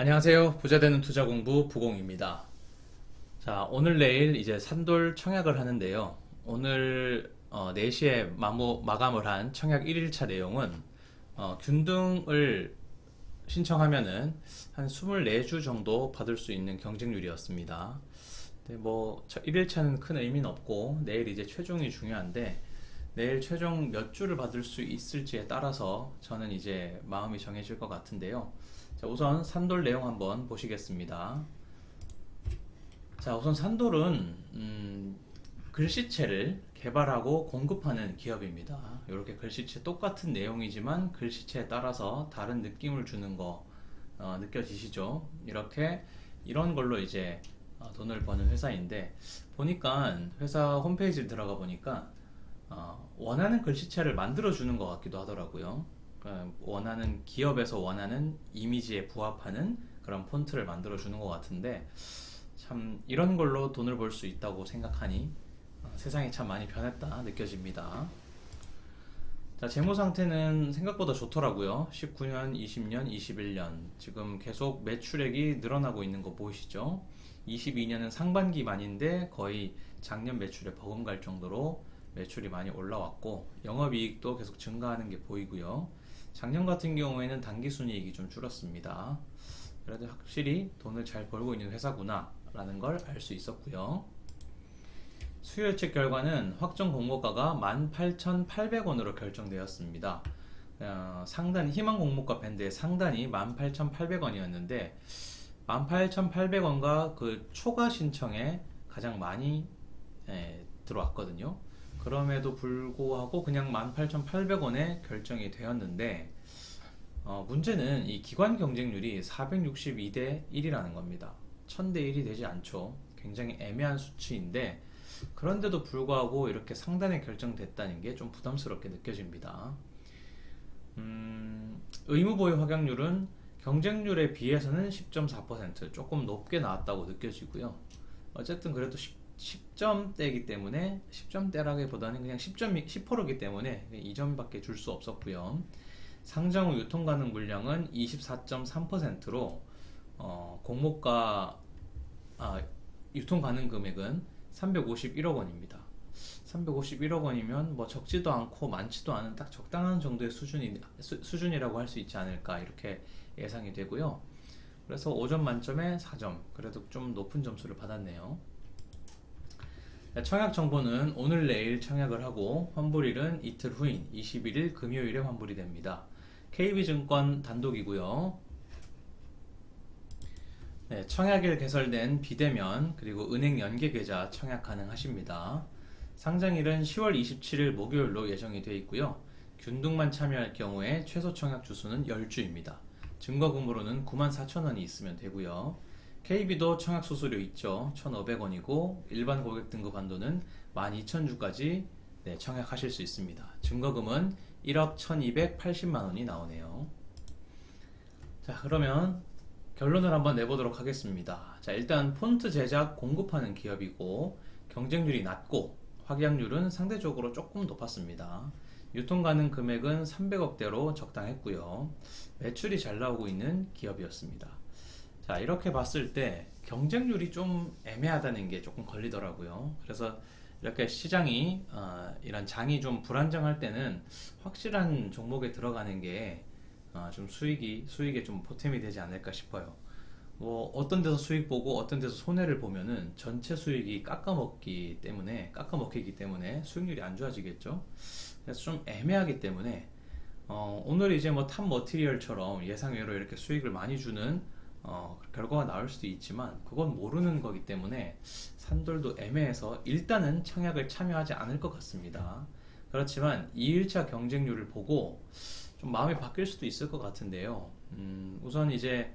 안녕하세요. 부자되는 투자 공부 부공입니다. 자, 오늘 내일 이제 산돌 청약을 하는데요. 오늘 어, 4시에 마무, 마감을 한 청약 1일차 내용은 어, 균등을 신청하면은 한 24주 정도 받을 수 있는 경쟁률이었습니다. 근데 뭐 1일차는 큰 의미는 없고 내일 이제 최종이 중요한데 내일 최종 몇 주를 받을 수 있을지에 따라서 저는 이제 마음이 정해질 것 같은데요. 자, 우선 산돌 내용 한번 보시겠습니다. 자, 우선 산돌은 음, 글씨체를 개발하고 공급하는 기업입니다. 이렇게 글씨체 똑같은 내용이지만 글씨체에 따라서 다른 느낌을 주는 거 어, 느껴지시죠? 이렇게 이런 걸로 이제 어, 돈을 버는 회사인데 보니까 회사 홈페이지에 들어가 보니까 어, 원하는 글씨체를 만들어 주는 것 같기도 하더라고요. 그러니까 원하는 기업에서 원하는 이미지에 부합하는 그런 폰트를 만들어 주는 것 같은데 참 이런 걸로 돈을 벌 수 있다고 생각하니 어, 세상이 참 많이 변했다 느껴집니다. 자, 재무 상태는 생각보다 좋더라고요. 19년, 20년, 21년. 지금 계속 매출액이 늘어나고 있는 거 보이시죠? 22년은 상반기만인데 거의 작년 매출에 버금갈 정도로 매출이 많이 올라왔고 영업이익도 계속 증가하는 게 보이고요. 작년 같은 경우에는 당기 순이익이 좀 줄었습니다. 그래도 확실히 돈을 잘 벌고 있는 회사구나 라는 걸 알 수 있었고요. 수요 예측 결과는 확정 공모가가 18,800원으로 결정되었습니다. 어, 상단 희망 공모가 밴드의 상단이 18,800원이었는데 18,800원과 그 초과 신청에 가장 많이 예, 들어왔거든요. 그럼에도 불구하고 그냥 18,800원에 결정이 되었는데 어, 문제는 이 기관 경쟁률이 462대 1이라는 겁니다. 1000대 1이 되지 않죠. 굉장히 애매한 수치인데 그런데도 불구하고 이렇게 상단에 결정됐다는 게 좀 부담스럽게 느껴집니다. 음, 의무 보유 확약률은 경쟁률에 비해서는 10.4% 조금 높게 나왔다고 느껴지고요. 어쨌든 그래도 10, 점대이기 때문에 10점대라기보다는 그냥 10점 10%이기 때문에 2점밖에 줄 수 없었고요. 상장 후 유통 가능 물량은 24.3%로 어, 공모가 아, 유통 가능 금액은 351억 원입니다. 351억 원이면 뭐 적지도 않고 많지도 않은 딱 적당한 정도의 수준이 수, 수준이라고 할 수 있지 않을까 이렇게 예상이 되고요. 그래서 5점 만점에 4점. 그래도 좀 높은 점수를 받았네요. 청약 정보는 오늘 내일 청약을 하고 환불일은 이틀 후인 21일 금요일에 환불이 됩니다. KB증권 단독이고요. 네, 청약일 개설된 비대면 그리고 은행 연계 계좌 청약 가능하십니다. 상장일은 10월 27일 목요일로 예정이 되어 있고요. 균등만 참여할 경우에 최소 청약 주수는 10주입니다. 증거 금으로는 94,000원이 있으면 되고요. KB도 청약 수수료 있죠. 1,500원이고 일반 고객 등급 한도는 12,000주까지 네, 청약하실 수 있습니다. 증거금은 1억 1,280만 원이 나오네요. 자, 그러면 결론을 한번 내보도록 하겠습니다. 자, 일단 폰트 제작 공급하는 기업이고 경쟁률이 낮고 확약률은 상대적으로 조금 높았습니다. 유통 가능 금액은 300억대로 적당했고요. 매출이 잘 나오고 있는 기업이었습니다. 자, 이렇게 봤을 때 경쟁률이 좀 애매하다는 게 조금 걸리더라고요. 그래서 이렇게 시장이 어, 이런 장이 좀 불안정할 때는 확실한 종목에 들어가는 게 어, 좀 수익이 수익에 좀 보탬이 되지 않을까 싶어요. 뭐 어떤 데서 수익 보고 어떤 데서 손해를 보면은 전체 수익이 깎아먹기 때문에 깎아먹히기 때문에 수익률이 안 좋아지겠죠. 그래서 좀 애매하기 때문에 어, 오늘 이제 뭐 탑 머티리얼처럼 예상외로 이렇게 수익을 많이 주는 어, 결과가 나올 수도 있지만 그건 모르는 거기 때문에 산돌도 애매해서 일단은 청약을 참여하지 않을 것 같습니다. 그렇지만 2일차 경쟁률을 보고 좀 마음이 바뀔 수도 있을 것 같은데요. 음, 우선 이제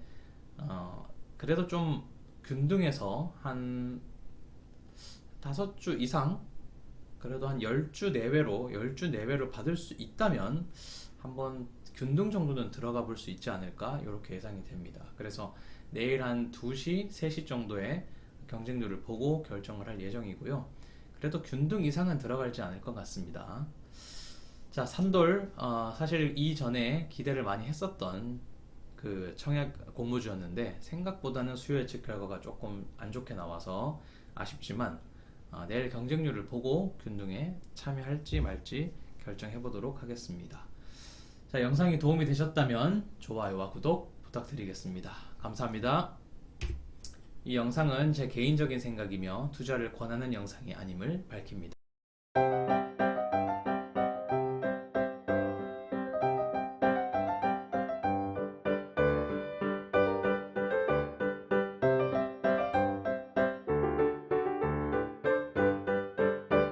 어, 그래도 좀 균등해서 한 다섯 주 이상 그래도 한 10주 내외로 10주 내외로 받을 수 있다면 한번 균등 정도는 들어가 볼 수 있지 않을까 이렇게 예상이 됩니다. 그래서 내일 한 2시, 3시 정도에 경쟁률을 보고 결정을 할 예정이고요. 그래도 균등 이상은 들어갈지 않을 것 같습니다. 자, 산돌 어, 사실 이전에 기대를 많이 했었던 그 청약 공모주였는데 생각보다는 수요 예측 결과가 조금 안 좋게 나와서 아쉽지만 아, 내일 경쟁률을 보고 균등에 참여할지 말지 결정해 보도록 하겠습니다. 자, 영상이 도움이 되셨다면 좋아요와 구독 부탁드리겠습니다. 감사합니다. 이 영상은 제 개인적인 생각이며 투자를 권하는 영상이 아님을 밝힙니다.